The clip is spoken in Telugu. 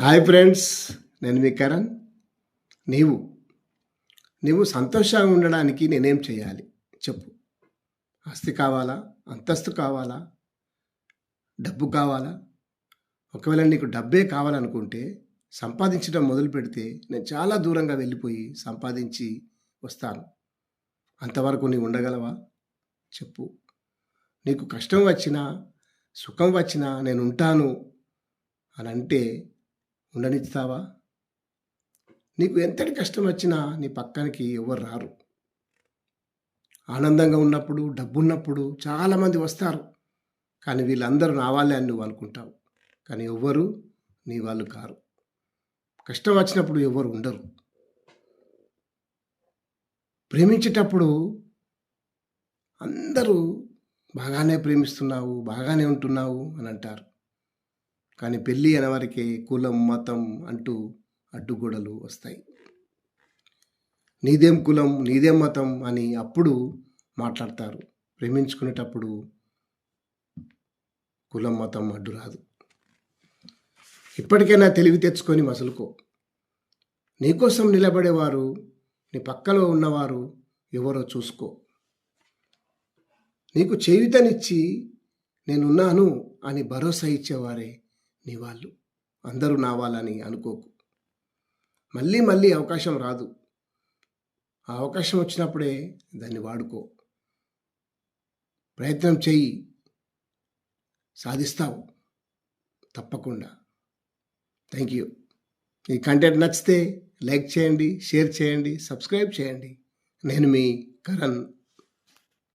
హాయ్ ఫ్రెండ్స్ నేను మీ కరణ్. నీవు నీవు సంతోషంగా ఉండడానికి నేనేం చేయాలి? చెప్పు. ఆస్తి కావాలా? అంతస్తు కావాలా? డబ్బు కావాలా? ఒకవేళ నీకు డబ్బే కావాలనుకుంటే సంపాదించడం మొదలు పెడితే నేను చాలా దూరంగా వెళ్ళిపోయి సంపాదించి వస్తాను. అంతవరకు నీవు ఉండగలవా? చెప్పు. నీకు కష్టం వచ్చినా సుఖం వచ్చినా నేను ఉంటాను అని అంటే ఉండనిస్తావా? నీకు ఎంతటి కష్టం వచ్చినా నీ పక్కనికి ఎవరు రారు. ఆనందంగా ఉన్నప్పుడు డబ్బున్నప్పుడు చాలామంది వస్తారు. కానీ వీళ్ళందరూ నా వాళ్ళే అని నువ్వు అనుకుంటావు. కానీ ఎవ్వరు నీ వాళ్ళు కారు. కష్టం వచ్చినప్పుడు ఎవరు ఉండరు. ప్రేమించేటప్పుడు అందరూ బాగానే ప్రేమిస్తున్నావు బాగానే ఉంటున్నావు అని అంటారు. కానీ పెళ్ళి అనేవారికి కులం మతం అంటూ అడ్డుగోడలు వస్తాయి. నీదేం కులం నీదేం మతం అని అప్పుడు మాట్లాడతారు. ప్రేమించుకునేటప్పుడు కులం మతం అడ్డు రాదు. ఇప్పటికైనా తెలివి తెచ్చుకొని మసులుకో. నీకోసం నిలబడేవారు నీ పక్కలో ఉన్నవారు ఎవరో చూసుకో. నీకు చేయుతనిచ్చి నేనున్నాను అని భరోసా ఇచ్చేవారే నీ వాళ్ళు. అందరూ నా వాళ్ళని అనుకోకు. మళ్ళీ మళ్ళీ అవకాశం రాదు. ఆ అవకాశం వచ్చినప్పుడే దాన్ని వాడుకో. ప్రయత్నం చెయ్యి. సాధిస్తావు. తప్పకుండా. Thank you. ఈ కంటెంట్ నచ్చితే లైక్ చేయండి షేర్ చేయండి సబ్స్క్రైబ్ చేయండి. నేను మీ కరణ్.